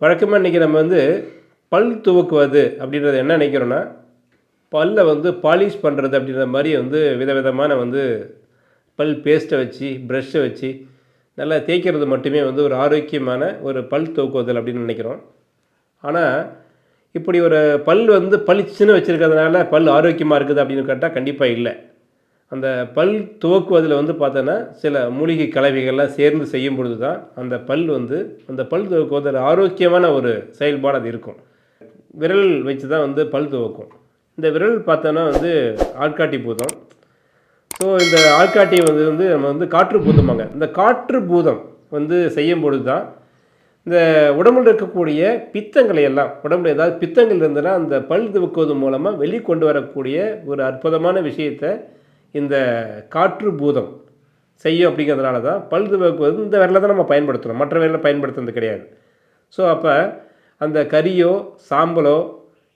வழக்கமாக இன்றைக்கி நம்ம வந்து பல் துவக்குவது அப்படின்றது என்ன நினைக்கிறோன்னா பல்லை வந்து பாலிஷ் பண்ணுறது அப்படின்ற மாதிரி வந்து விதவிதமான வந்து பல் பேஸ்ட்டை வச்சு ப்ரஷ்ஷை வச்சு நல்லா தேய்க்கிறது மட்டுமே வந்து ஒரு ஆரோக்கியமான ஒரு பல் துவக்குவதல் அப்படின்னு நினைக்கிறோம். ஆனால் இப்படி ஒரு பல் வந்து பளிச்சுன்னு வச்சுருக்கிறதுனால பல் ஆரோக்கியமாக இருக்குது அப்படின்னு கேட்டால் கண்டிப்பாக இல்லை. அந்த பல் துவக்குவதில் வந்து பார்த்தோன்னா சில மூலிகை கலவைகள்லாம் சேர்ந்து செய்யும் பொழுது தான் அந்த பல் வந்து அந்த பல் துவக்குவதில் ஆரோக்கியமான ஒரு செயல்பாடு அது இருக்கும். விரல் வச்சு தான் வந்து பல் துவக்கும். இந்த விரல் பார்த்தோன்னா வந்து ஆட்காட்டி பூதம். ஸோ இந்த ஆட்காட்டி வந்து வந்து நம்ம வந்து காற்று பூதமாங்க இந்த காற்று பூதம் வந்து செய்யும் பொழுது தான் இந்த உடம்புல இருக்கக்கூடிய பித்தங்களை எல்லாம் உடம்புல ஏதாவது பித்தங்கள் இருந்ததுன்னா அந்த பல் துவக்குவது மூலமாக வெளிக்கொண்டு வரக்கூடிய ஒரு அற்புதமான விஷயத்தை இந்த காற்று பூதம் செய்யும் அப்படிங்கிறதுனால தான் பல் துவக்குவது இந்த விரலை தான் நம்ம பயன்படுத்துகிறோம் மற்ற விரலை பயன்படுத்துறது கிடையாது. ஸோ அப்போ அந்த கறியோ சாம்பலோ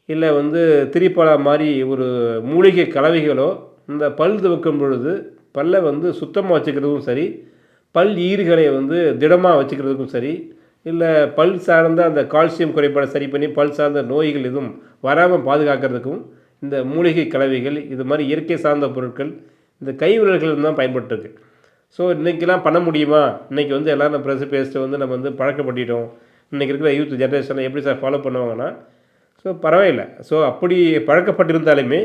இல்லை வந்து திரிப்பலா மாதிரி ஒரு மூலிகை கலவைகளோ இந்த பல் துவக்கும் பொழுது பல்லை வந்து சுத்தமாக வச்சுக்கிறதுக்கும் சரி பல் ஈறுகளை வந்து திடமாக வச்சுக்கிறதுக்கும் சரி இல்லை பல் சார்ந்த அந்த கால்சியம் குறைபாடை சரி பண்ணி பல் சார்ந்த நோய்கள் எதுவும் வராமல் பாதுகாக்கிறதுக்கும் இந்த மூலிகை கலவைகள் இது மாதிரி இயற்கை சார்ந்த பொருட்கள் இந்த கை விரல்கள் தான் பயன்பட்டுருக்கு. ஸோ இன்றைக்கெலாம் பண்ண முடியுமா? இன்றைக்கி வந்து எல்லோரும் ப்ரெஸ் பேஸ்ட்டை வந்து நம்ம வந்து பழக்கப்பட்டுட்டோம் இன்றைக்கி இருக்கிற யூத் ஜென்ரேஷனில் எப்படி சார் ஃபாலோ பண்ணுவாங்கன்னா ஸோ பரவாயில்லை. ஸோ அப்படி பழக்கப்பட்டிருந்தாலுமே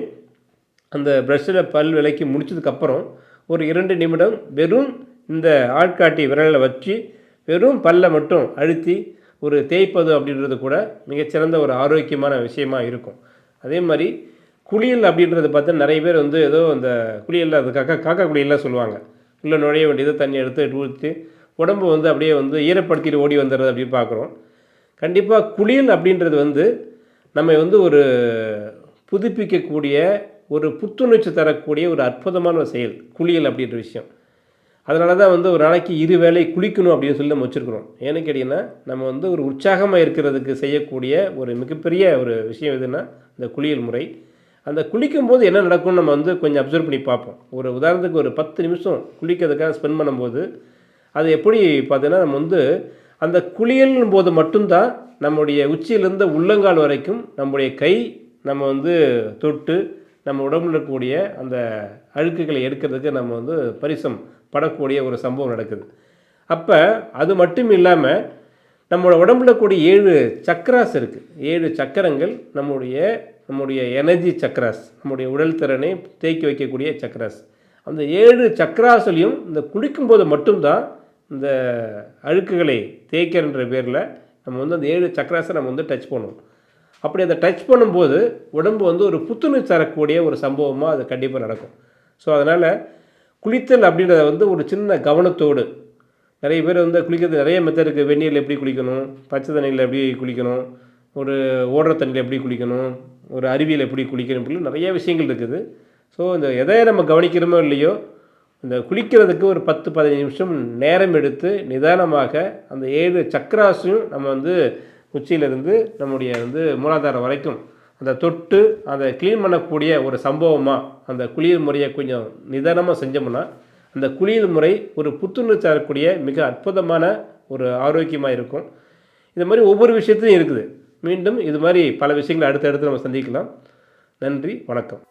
அந்த ப்ரெஷ்ஷில் பல் விலைக்கு முடிச்சதுக்கப்புறம் ஒரு இரண்டு நிமிடம் வெறும் இந்த ஆட்காட்டி விரலில் வச்சு வெறும் பல்லை மட்டும் அழுத்தி ஒரு தேய்ப்பது அப்படின்றது கூட மிகச்சிறந்த ஒரு ஆரோக்கியமான விஷயமா இருக்கும். அதே மாதிரி குளியல் அப்படின்றது பார்த்தா நிறைய பேர் வந்து ஏதோ அந்த குளியலில் அது காக்கா காக்கா குளியல்லாம் சொல்லுவாங்க. உள்ளே நுழைய வேண்டியது தண்ணி எடுத்து ஊற்றி உடம்பு வந்து அப்படியே வந்து ஈரப்படுத்திட்டு ஓடி வந்துடுறது அப்படின்னு பார்க்குறோம். கண்டிப்பாக குளியல் அப்படின்றது வந்து நம்ம வந்து ஒரு புதுப்பிக்கக்கூடிய ஒரு புத்துணர்ச்சி தரக்கூடிய ஒரு அற்புதமான ஒரு செயல் குளியல் அப்படின்ற விஷயம். அதனால தான் வந்து ஒரு நாளைக்கு இரு வேலை குளிக்கணும் அப்படின்னு சொல்லி நம்ம வச்சுருக்குறோம். ஏன்னு கேட்டிங்கன்னா நம்ம வந்து ஒரு உற்சாகமாக இருக்கிறதுக்கு செய்யக்கூடிய ஒரு மிகப்பெரிய ஒரு விஷயம் எதுன்னா இந்த குளியல் முறை. அந்த குளிக்கும்போது என்ன நடக்கும்னு நம்ம வந்து கொஞ்சம் அப்சர்வ் பண்ணி பார்ப்போம். ஒரு உதாரணத்துக்கு ஒரு பத்து நிமிஷம் குளிக்கிறதுக்காக ஸ்பெண்ட் பண்ணும்போது அது எப்படி பார்த்தீங்கன்னா நம்ம வந்து அந்த குளியலின் போது மட்டும்தான் நம்முடைய உச்சியிலிருந்து உள்ளங்கால் வரைக்கும் நம்முடைய கை நம்ம வந்து தொட்டு நம்ம உடம்புல இருக்கக்கூடிய அந்த அழுக்குகளை எடுக்கிறதுக்கு நம்ம வந்து பரிசம் படக்கூடிய ஒரு சம்பவம் நடக்குது. அப்போ அது மட்டும் இல்லாமல் நம்மளோட உடம்புல கூடிய ஏழு சக்கராஸ் இருக்குது ஏழு சக்கரங்கள் நம்முடைய நம்முடைய எனர்ஜி சக்கராஸ் நம்முடைய உடல் திறனை தேக்கி வைக்கக்கூடிய சக்கராஸ் அந்த ஏழு சக்ராஸ்லையும் இந்த குளிக்கும்போது மட்டும்தான் இந்த அழுக்குகளை தேய்க்கிறன்ற பேரில் நம்ம வந்து அந்த ஏழு சக்கராஸை நம்ம வந்து டச் பண்ணுவோம். அப்படி அதை டச் பண்ணும்போது உடம்பு வந்து ஒரு புத்துணர்ச்சி தரக்கூடிய ஒரு சம்பவமாக அது கண்டிப்பாக நடக்கும். ஸோ அதனால் குளித்தல் அப்படின்றத வந்து ஒரு சின்ன கவனத்தோடு நிறைய பேர் வந்து குளிக்கிறது நிறைய மெத்தட் இருக்குது வெந்நீரில் எப்படி குளிக்கணும் பச்சை தண்ணியில் எப்படி குளிக்கணும் ஒரு ஓடுற தண்ணியில் எப்படி குளிக்கணும் ஒரு அருவியில் எப்படி குளிக்கணும் அப்படின்னு நிறைய விஷயங்கள் இருக்குது. ஸோ இந்த எதை நம்ம கவனிக்கிறோமோ இல்லையோ இந்த குளிக்கிறதுக்கு ஒரு பத்து பதினஞ்சு நிமிஷம் நேரம் எடுத்து நிதானமாக அந்த ஏழு சக்கராசையும் நம்ம வந்து உச்சியிலிருந்து நம்முடைய வந்து மூலாதாரம் வரைக்கும் அந்த தொட்டு அதை க்ளீன் பண்ணக்கூடிய ஒரு சம்பவமாக அந்த குளியல் முறையை கொஞ்சம் நிதானமாக செஞ்சோம்னா அந்த குளியல் முறை ஒரு புத்துணர்ச்சி தரக்கூடிய மிக அற்புதமான ஒரு ஆரோக்கியமாக இருக்கும். இது மாதிரி ஒவ்வொரு விஷயத்துலையும் இருக்குது. மீண்டும் இது மாதிரி பல விஷயங்களை அடுத்தடுத்து நம்ம சந்திக்கலாம். நன்றி வணக்கம்.